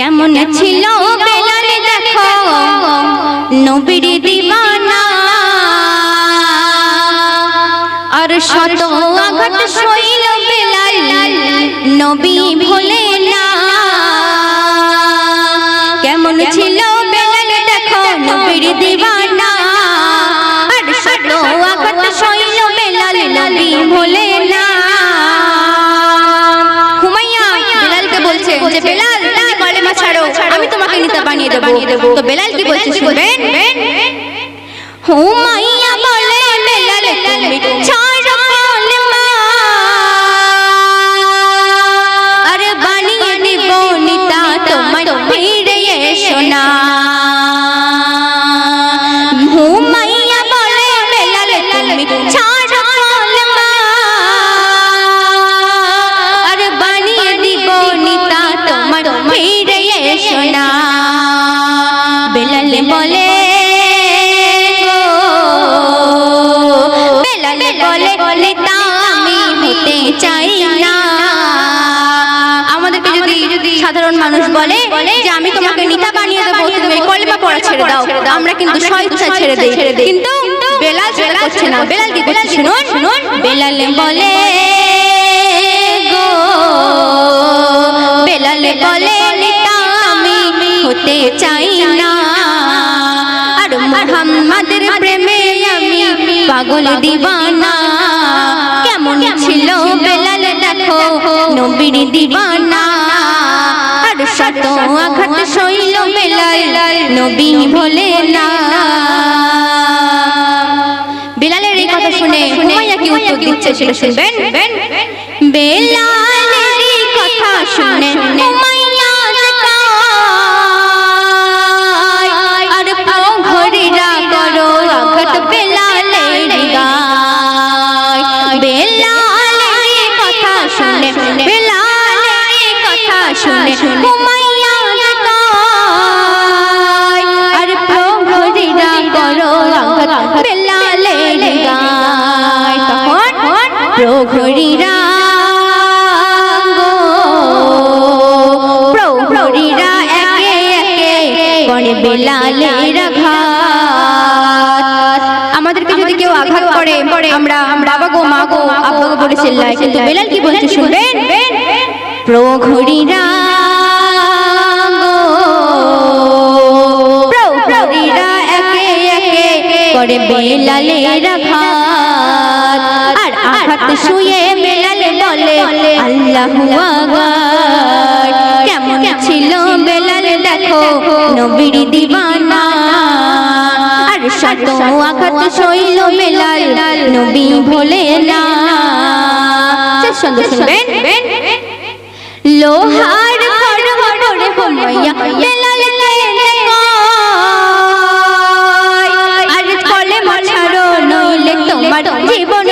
কেমন ছিল বেলাল দেখো? নবীর দিওয়ানা আর শত আঘাত সইল বেলাল। নবী ভোলে না। কেমন ছিল বেলাল দেখো? নবীর দিওয়ানা আর শত আঘাত সইল বেলাল। নবী ভোলে বানিয়ে দেবো তো বেলাল কি বলছে? শুনবেন হুমাইয়া বলে বেলাল তুমি বেলাল বলে আমি হতে চাই না। আমাদেরকে যদি যদি সাধারণ মানুষ বলে যে আমি তোমাকে নিতা বানিয়ে দেবো তুমি এই পড়া ছেড়ে দাও। আমরা কিন্তু স্বেচ্ছা ছেড়ে দেই। কিন্তু বেলাল সেটা করছে না। বেলাল কি করছে শুনুন? শুনুন। বেলাল বলে গো। বেলাল বলে নিতা আমি হতে চাই না। আর আমি পাগল দিবানা। কেমন ছিল বেলাল দেখো নবীর দিবানা। আর শত আঘাত সইল বেলাল নবী ভোলে না। বেলালের এই কথা শুনে হুমাইয়া কি উত্তর দিচ্ছে সেটা শুনবেন? বেলালের এই কথা শুনে হুমাইয়া শুনে হুমাইয়া কয়, আর প্রহরীরা করো বেলালের গায় তখন প্রহরীরা গো, একে একে করে বেলালের আঘাত। আমাদেরকে যদি কেউ আঘাত করে আমরা বাবা গো মা গো আব্বা গো বলে চিল্লাই কিন্তু বেলাল কি বলছে শুনবেন? প্রহরীরা গো, প্রহরীরা একে একে করে বেলালের আঘাত আর আঘাত শুয়ে বেলাল বলে আল্লাহু আকবার কেমন ছিল বেলাল দেখো নবীর দিওয়ানা আর শত আঘাত সইল বেলাল নবী ভোলে না শেষ শুনবেন লোহার খড় খড়ে হুমাইয়া বেলাল আর কলে মাছারো নইলে তোমার জীবন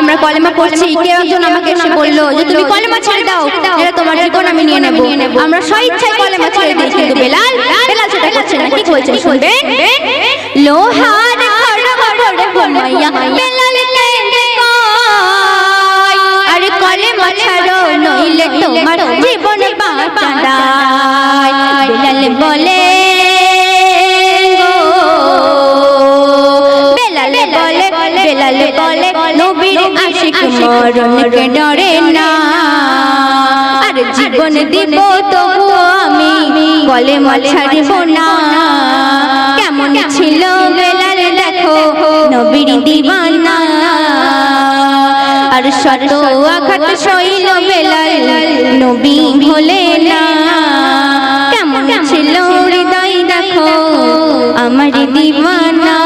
আমরা কলেমা পড়ছি, কেউ একজন আমাকে এসে বলল যে, তুমি কলেমা ছেড়ে দাও, এটা তোমার জীবন, আমি নিয়ে নেব। আমরা স্বইচ্ছায় কলেমা ছেড়ে দিই, কিন্তু বেলাল বেলাল সেটা করছে না। ঠিক বলছে শুনবেন লোহার বলে বেলাল বলে বলে, নবীর আশিক ডরে না। আর জীবন দিব তবু আমি বলে ছাড়ব না। কেমন ছিল বেলাল, দেখো, নবীর দিবানা। আর শত আঘাত সইল বেলাল, নবী ভোলে না। কেমন ছিল হৃদয় দেখো, আমার দিবানা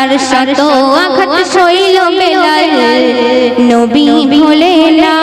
আর শত আঘাত সইল বেলাল, নবী ভোলে না।